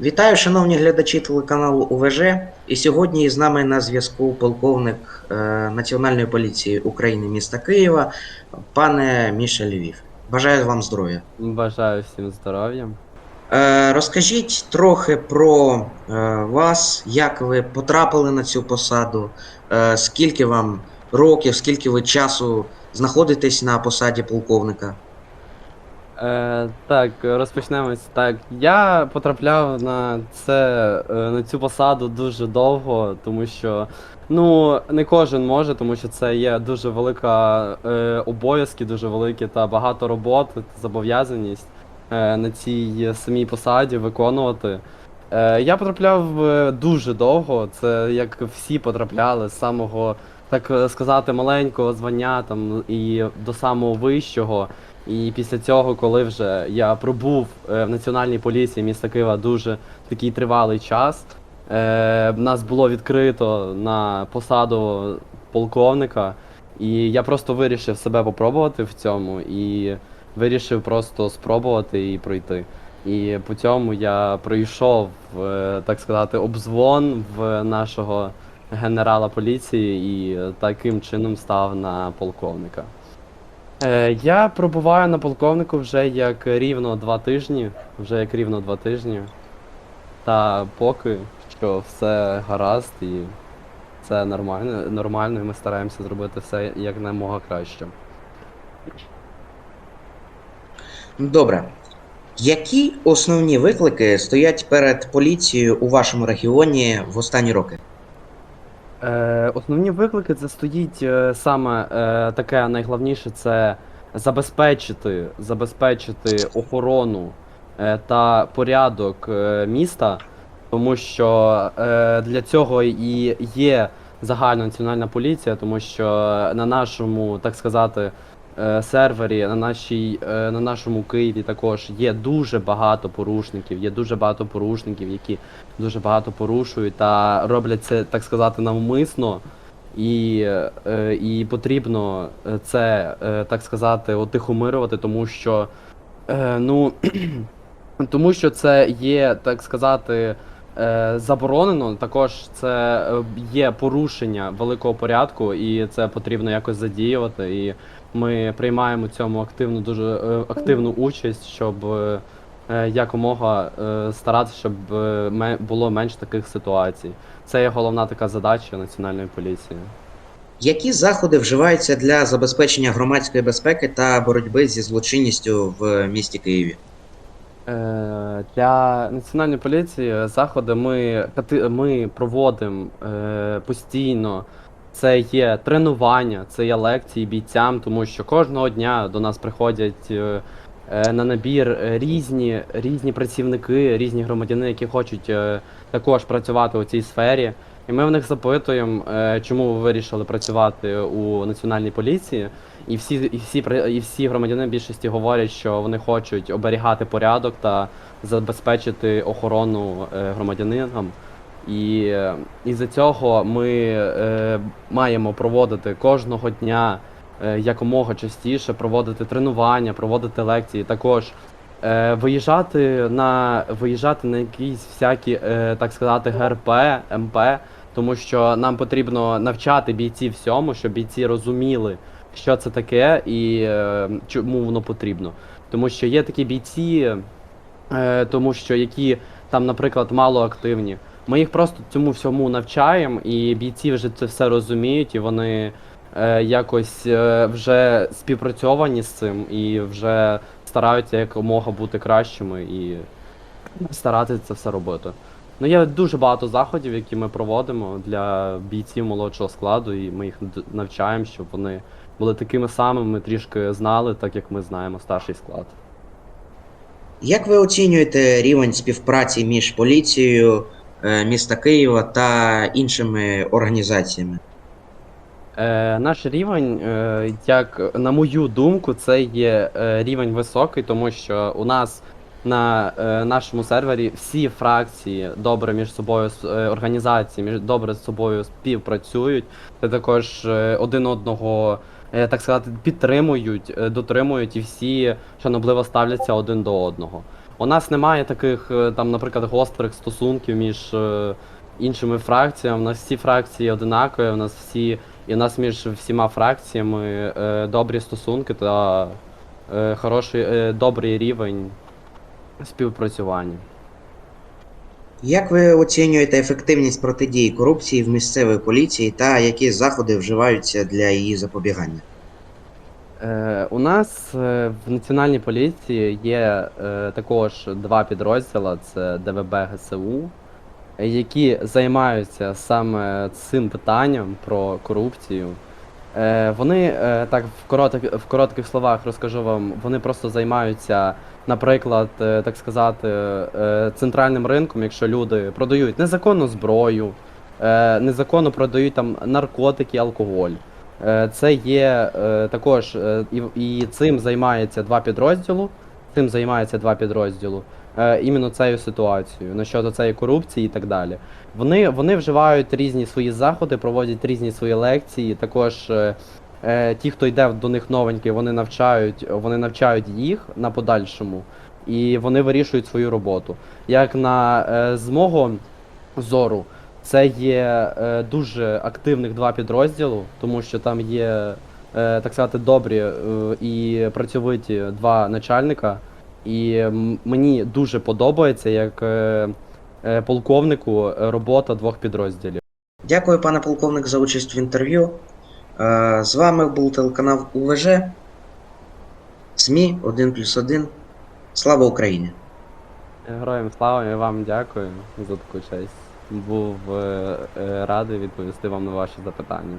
Вітаю, шановні глядачі телеканалу УВЖ. І сьогодні з нами на зв'язку полковник е, Національної поліції України міста Києва, пане Міша Львів. Бажаю вам здоров'я. Бажаю всім здоров'я. Е, розкажіть трохи про е, вас, як ви потрапили на цю посаду, скільки вам років, скільки ви часу знаходитесь на посаді полковника. Е, так, розпочнемо. з- Так, я потрапляв на це е, на цю посаду дуже довго, тому що ну не кожен може, тому що це є дуже велика е, обов'язки, дуже великі та багато роботи, зобов'язаність е, на цій самій посаді виконувати. Е, я потрапляв е, дуже довго. Це як всі потрапляли з самого, так е, сказати, маленького звання там і до самого вищого. І після цього, коли вже я пробув е, в Національній поліції міста Києва дуже такий тривалий час, е, нас було відкрито на посаду полковника, і я просто вирішив себе попробувати в цьому і вирішив просто спробувати і пройти. І по цьому я пройшов, е, так сказати, обзвон в нашого генерала поліції і таким чином став на полковника. Е, я пробуваю на полковнику вже як рівно два тижні. Вже як рівно два тижні. Та поки що все гаразд і це нормально, нормально, і ми стараємося зробити все як намога краще. Добре. Які основні виклики стоять перед поліцією у вашому регіоні в останні роки? Основні виклики це стоїть е, саме е, таке найголовніше це забезпечити, забезпечити охорону е, та порядок міста, тому що для цього і є загальна національна поліція, тому що на нашому, так сказати, сервері, на нашій, е, на нашому Києві також є дуже багато порушників, є дуже багато порушників, які дуже багато порушують та роблять це, так сказати, навмисно. І, е, і потрібно е, це, е, так сказати, отихомирювати, тому що, е, ну, тому що це є, так сказати, е, заборонено. Також це е, є порушення великого порядку, і це потрібно якось задіювати. І ми приймаємо в цьому активну, дуже е, активну участь, щоб е, е, якомога старатися, щоб було менш таких ситуацій. Це є головна така задача національної поліції. Які заходи вживаються для забезпечення громадської безпеки та боротьби зі злочинністю в місті Києві? Для національної поліції заходи ми, ми проводимо постійно. Це є тренування, це є лекції бійцям, тому що кожного дня до нас приходять е, е, на набір різні, різні працівники, різні громадяни, які хочуть е, також працювати у цій сфері. І ми в них запитуємо, чому ви вирішили працювати у національній поліції. І всі, і всі і всі громадяни більшості говорять, що вони хочуть оберігати порядок та забезпечити охорону громадянинам. І із-за цього ми е, маємо проводити кожного дня е, якомога частіше, проводити тренування, проводити лекції. Також е, виїжджати на виїжджати на якісь всякі, е, так сказати, ГРП, МП, тому що нам потрібно навчати бійців всьому, щоб бійці розуміли, що це таке і е, чому воно потрібно. Тому що є такі бійці, е, тому що які там, наприклад, мало активні. Ми їх просто цьому всьому навчаємо, і бійці вже це все розуміють, і вони е, якось е, вже співпрацьовані з цим і вже стараються якомога бути кращими і старатися це все робити. Ну, є дуже багато заходів, які ми проводимо для бійців молодшого складу, і ми їх навчаємо, щоб вони були такими самими, трішки знали, так як ми знаємо старший склад. Як ви оцінюєте рівень співпраці між поліцією міста Києва та іншими організаціями? Е, наш рівень, е, як на мою думку, це є е, рівень високий, тому що у нас на е, нашому сервері всі фракції добре між собою е, організації між добре з собою співпрацюють, та також е, один одного, е, так сказати, підтримують, е, дотримують і всі шанобливо ставляться один до одного. У нас немає таких, е, там, наприклад, гострих стосунків між е, іншими фракціями. У нас всі фракції одинакові, у нас всі, і у нас між всіма фракціями е, добрі стосунки та хороший, добрий рівень співпрацювання. Як ви оцінюєте ефективність протидії корупції в місцевій поліції та які заходи вживаються для її запобігання? Е, у нас е, в національній поліції є е, також два підрозділи: це ДВБ ГСУ, які займаються саме цим питанням про корупцію. Е, вони е, так в коротких, в коротких словах розкажу вам, вони просто займаються, наприклад, е, так сказати, е, центральним ринком, якщо люди продають незаконну зброю, е, незаконно продають там наркотики, алкоголь. Е, Це є е, також, е, і, цим займається два підрозділу. Цим займається два підрозділу. Іменно цією ситуацією, насчет цієї корупції і так далі. Вони, вони вживають різні свої заходи, проводять різні свої лекції. Також е, ті, хто йде до них новенький, вони навчають, вони навчають їх на подальшому, і вони вирішують свою роботу. Як на е, з мого зору, це є е, дуже активних два підрозділу, тому що там є, е, так сказати, добрі е, і працьовиті два начальника. І мені дуже подобається як е, е, полковнику робота двох підрозділів. Дякую, пане полковник, за участь в інтерв'ю. Е, З вами був телеканал УВЖ, СМІ 1 плюс 1. Слава Україні! Героям слава і вам дякую за таку честь. Був е, е, радий відповісти вам на ваші запитання.